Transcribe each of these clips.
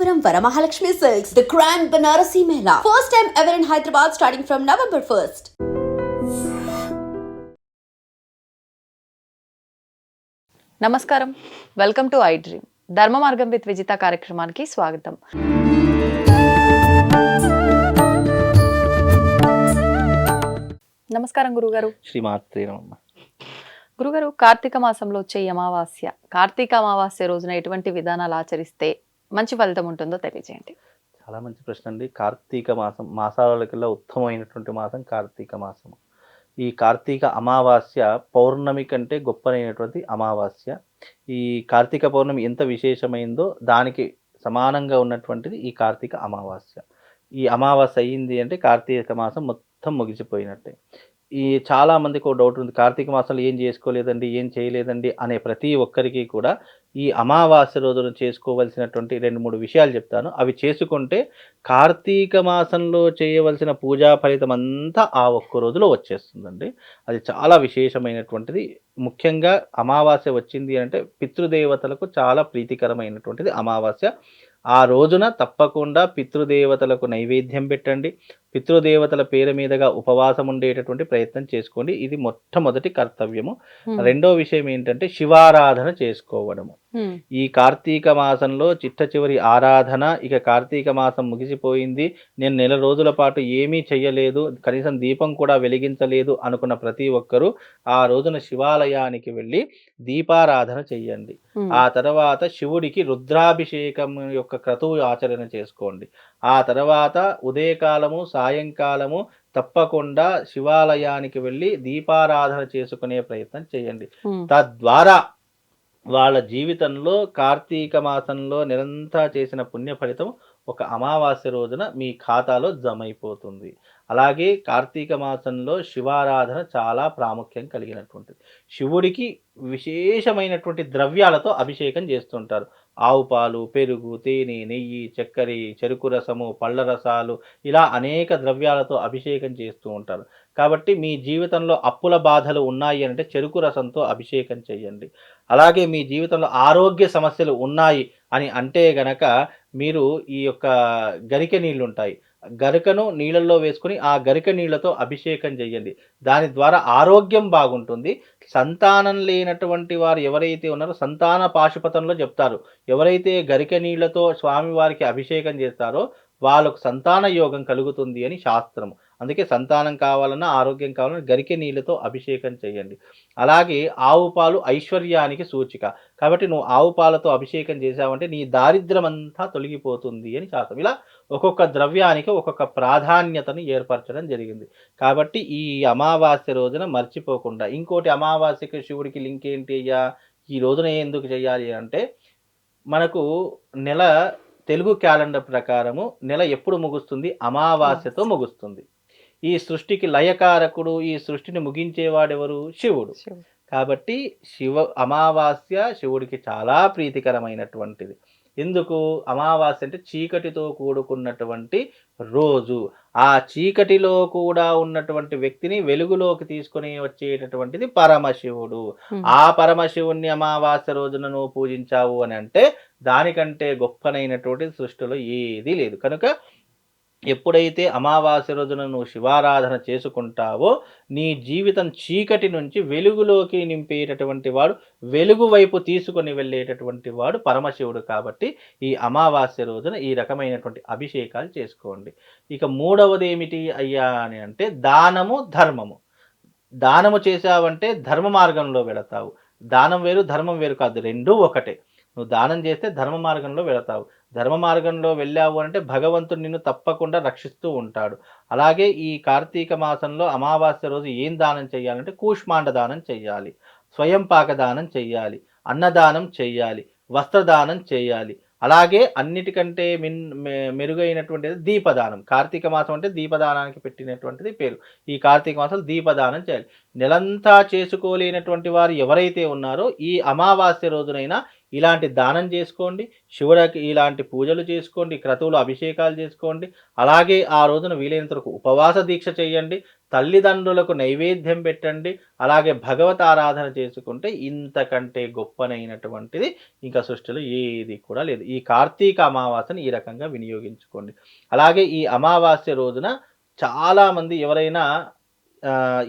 Kanchipuram Varamahalakshmi Silks, the Grand Banarasi Mela. First time ever in Hyderabad starting from November 1st. నమస్కారం welcome to I dream Dharma Margam with Vijitha కార్యక్రమానికి స్వాగతం నమస్కారం గురుగారు శ్రీమాత్రే నమః గురుగారు కార్తీక మాసంలో వచ్చే అమావాస్య కార్తీక అమావాస్య రోజున ఎటువంటి విధానాలు ఆచరిస్తే మంచి ఫలితం ఉంటుందో తెలియజేయండి. చాలా మంచి ప్రశ్న అండి. కార్తీక మాసం మాసాలకల్లా ఉత్తమమైనటువంటి మాసం కార్తీక మాసం ఈ కార్తీక అమావాస్య పౌర్ణమి కంటే గొప్పనైనటువంటి అమావాస్య. ఈ కార్తీక పౌర్ణమి ఎంత విశేషమైందో దానికి సమానంగా ఉన్నటువంటిది ఈ కార్తీక అమావాస్య. ఈ అమావాస్య అయ్యింది అంటే కార్తీక మాసం మొత్తం ముగిసిపోయినట్టే. ఈ చాలా మందికి ఒక డౌట్ ఉంది కార్తీక మాసంలో ఏం చేసుకోలేదండి ఏం చేయలేదండి అనే ప్రతి ఒక్కరికి కూడా ఈ అమావాస్య రోజున చేసుకోవలసినటువంటి రెండు మూడు విషయాలు చెప్తాను. అవి చేసుకుంటే కార్తీక మాసంలో చేయవలసిన పూజా ఫలితం అంతా ఆ ఒక్క రోజులో వచ్చేస్తుందండి. అది చాలా విశేషమైనటువంటిది. ముఖ్యంగా అమావాస్య వచ్చింది అంటే పితృదేవతలకు చాలా ప్రీతికరమైనటువంటిది అమావాస్య. ఆ రోజున తప్పకుండా పితృదేవతలకు నైవేద్యం పెట్టండి. పితృదేవతల పేరు మీదుగా ఉపవాసం ఉండేటటువంటి ప్రయత్నం చేసుకోండి. ఇది మొట్టమొదటి కర్తవ్యము. రెండో విషయం ఏంటంటే శివారాధన చేసుకోవడము. ఈ కార్తీక మాసంలో చిట్ట చివరి ఆరాధన ఇక కార్తీక మాసం ముగిసిపోయింది. నేను నెల రోజుల పాటు ఏమీ చెయ్యలేదు. కనీసం దీపం కూడా వెలిగించలేదు అనుకున్న ప్రతి ఒక్కరూ ఆ రోజున శివాలయానికి వెళ్ళి దీపారాధన చెయ్యండి. ఆ తర్వాత శివుడికి రుద్రాభిషేకం యొక్క క్రతువు ఆచరణ చేసుకోండి. ఆ తర్వాత ఉదయకాలము సాయంకాలము తప్పకుండా శివాలయానికి వెళ్ళి దీపారాధన చేసుకునే ప్రయత్నం చేయండి. తద్వారా వాళ్ళ జీవితంలో కార్తీక మాసంలో నిరంతర చేసిన పుణ్య ఫలితం ఒక అమావాస్య రోజున మీ ఖాతాలో జమ అయిపోతుంది అలాగే కార్తీక మాసంలో శివారాధన చాలా ప్రాముఖ్యం కలిగినటువంటిది. శివుడికి విశేషమైనటువంటి ద్రవ్యాలతో అభిషేకం చేస్తుంటారు. ఆవు పాలు పెరుగు తేనె నెయ్యి చక్కెర చెరుకు రసము పళ్ళ రసాలు ఇలా అనేక ద్రవ్యాలతో అభిషేకం చేస్తూ ఉంటారు. కాబట్టి మీ జీవితంలో అప్పుల బాధలు ఉన్నాయి అంటే చెరుకు రసంతో అభిషేకం చేయండి. అలాగే మీ జీవితంలో ఆరోగ్య సమస్యలు ఉన్నాయి అని అంటే గనక మీరు ఈ యొక్క గరిక నీళ్ళు ఉంటాయి గరికను నీళ్ళల్లో వేసుకుని ఆ గరిక నీళ్ళతో అభిషేకం చేయండి. దాని ద్వారా ఆరోగ్యం బాగుంటుంది. సంతానం లేనటువంటి వారు ఎవరైతే ఉన్నారో సంతాన పాశుపతంలో చెప్తారు. ఎవరైతే గరిక నీళ్ళతో స్వామివారికి అభిషేకం చేస్తారో వాళ్ళకు సంతాన యోగం కలుగుతుంది అని శాస్త్రం అందుకే సంతానం కావాలన్నా ఆరోగ్యం కావాలన్నా గరికె నీళ్ళతో అభిషేకం చేయండి. అలాగే ఆవు పాలు ఐశ్వర్యానికి సూచిక. కాబట్టి నువ్వు ఆవు పాలతో అభిషేకం చేసావంటే నీ దారిద్ర్యం అంతా తొలగిపోతుంది అని శాస్త్రం. ఇలా ఒక్కొక్క ద్రవ్యానికి ఒక్కొక్క ప్రాధాన్యతను ఏర్పరచడం జరిగింది. కాబట్టి ఈ అమావాస్య రోజున మర్చిపోకుండా ఇంకోటి అమావాస్యకి శివుడికి లింక్ ఏంటి అయ్యా? ఈ రోజున ఎందుకు చేయాలి అంటే మనకు నెల తెలుగు క్యాలెండర్ ప్రకారము నెల ఎప్పుడు ముగుస్తుంది? అమావాస్యతో ముగుస్తుంది. ఈ సృష్టికి లయకారకుడు ఈ సృష్టిని ముగించేవాడెవరు? శివుడు. కాబట్టి శివ అమావాస్య శివుడికి చాలా ప్రీతికరమైనటువంటిది. ఎందుకు? అమావాస్య అంటే చీకటితో కూడుకున్నటువంటి రోజు. ఆ చీకటిలో కూడా ఉన్నటువంటి వ్యక్తిని వెలుగులోకి తీసుకొని వచ్చేటటువంటిది పరమశివుడు. ఆ పరమశివుణ్ణి అమావాస్య రోజున నువ్వు పూజించావు అని అంటే దానికంటే గొప్పనైనటువంటి సృష్టిలో ఏదీ లేదు. కనుక ఎప్పుడైతే అమావాస్య రోజున నువ్వు శివారాధన చేసుకుంటావో నీ జీవితం చీకటి నుంచి వెలుగులోకి నింపేటటువంటి వాడు వెలుగు వైపు తీసుకొని వెళ్ళేటటువంటి వాడు పరమశివుడు కాబట్టి ఈ అమావాస్య రోజున ఈ రకమైనటువంటి అభిషేకాలు చేసుకోండి. ఇక మూడవది ఏమిటి అయ్యా అని అంటే దానము ధర్మము. దానము చేసావంటే ధర్మ మార్గంలో వెళతావు. దానం వేరు ధర్మం వేరు కాదు రెండూ ఒకటే. నువ్వు దానం చేస్తే ధర్మ మార్గంలో వెళతావు. ధర్మ మార్గంలో వెళ్ళావు అంటే భగవంతుడు నిన్ను తప్పకుండా రక్షిస్తూ ఉంటాడు. అలాగే ఈ కార్తీక మాసంలో అమావాస్య రోజు ఏం దానం చేయాలంటే కూష్మాండ దానం చేయాలి. స్వయం పాక దానం చేయాలి. అన్నదానం చేయాలి. వస్త్రదానం చేయాలి. అలాగే అన్నిటికంటే మిన్ మె- మెరుగైనటువంటిది దీపదానం. కార్తీక మాసం అంటే దీపదానానికి పెట్టినటువంటిది పేరు. ఈ కార్తీక మాసం దీపదానం చేయాలి. నెలంతా చేసుకోలేనటువంటి వారు ఎవరైతే ఉన్నారో ఈ అమావాస్య రోజునైనా ఇలాంటి దానం చేసుకోండి శివుడికి ఇలాంటి పూజలు చేసుకోండి క్రతువులు అభిషేకాలు చేసుకోండి. అలాగే ఆ రోజున వీలైనంత ఉపవాస దీక్ష చేయండి తల్లిదండ్రులకు నైవేద్యం పెట్టండి అలాగే భగవత్ ఆరాధన చేసుకుంటే ఇంతకంటే గొప్పనైనటువంటిది ఇంకా సృష్టిలో ఏది కూడా లేదు. ఈ కార్తీక అమావాస్యని ఈ రకంగా వినియోగించుకోండి. అలాగే ఈ అమావాస్య రోజున చాలామంది ఎవరైనా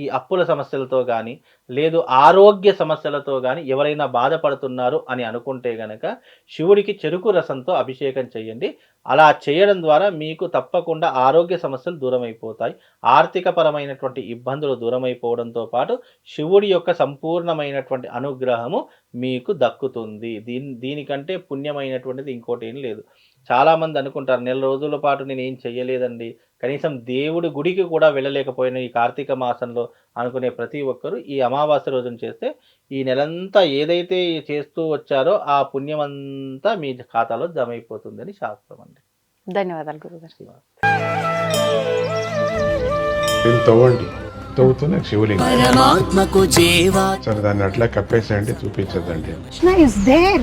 ఈ అప్పుల సమస్యలతో కానీ లేదు ఆరోగ్య సమస్యలతో కానీ ఎవరైనా బాధపడుతున్నారు అని అనుకుంటే గనక శివుడికి చెరుకు రసంతో అభిషేకం చేయండి అలా చేయడం ద్వారా మీకు తప్పకుండా ఆరోగ్య సమస్యలు దూరం అయిపోతాయి ఇబ్బందులు దూరం అయిపోవడంతో పాటు శివుడి యొక్క సంపూర్ణమైనటువంటి అనుగ్రహము మీకు దక్కుతుంది. దీని దీనికంటే పుణ్యమైనటువంటిది ఇంకోటి ఏం లేదు. చాలామంది అనుకుంటారు నెల రోజుల పాటు నేను ఏం చెయ్యలేదండి. కనీసం దేవుడి గుడికి కూడా వెళ్ళలేకపోయిన ఈ కార్తీక మాసంలో అనుకునే ప్రతి ఒక్కరూ ఈ అమావాస్య రోజున చేస్తే ఈ నెలంతా ఏదైతే చేస్తూ వచ్చారో ఆ పుణ్యమంతా మీ ఖాతాలో జమ అయిపోతుందని శాస్త్రం అండి. ధన్యవాదాలు గురుగారు. తవ్వుతూనే శివలింగం. పరమాత్మకు జీవా. సరే దాన్ని అట్లా కప్పేసేయండి చూపించదండి కృష్ణ ఇస్ దేర్